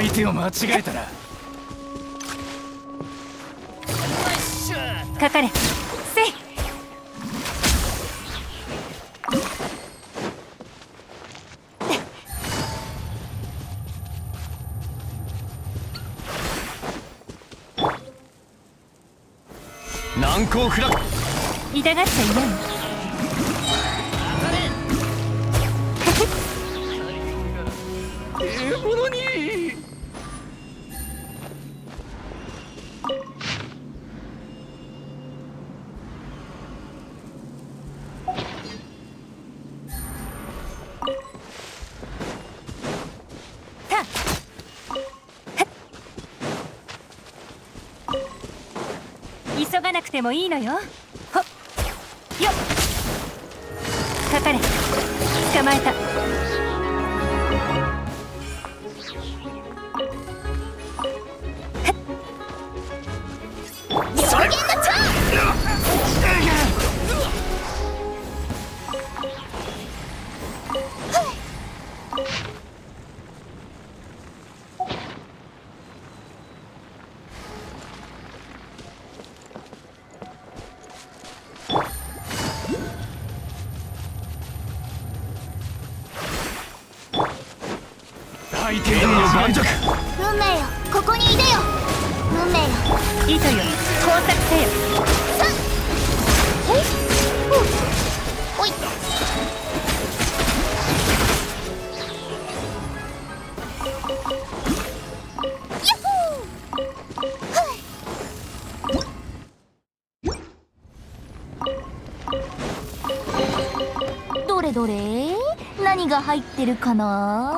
相手を間違えたなかかれ。せい。難攻不落痛がっちゃいない。ええものに急がなくてもいいのよ。ほっ。よっ。かかれ。捕まえた。相手の盤石運命よ。ここにいでよ。運命よ。糸よ。工作せよ。ほいほうほい。ヤッホー。はい。どれどれ？何が入ってるかな？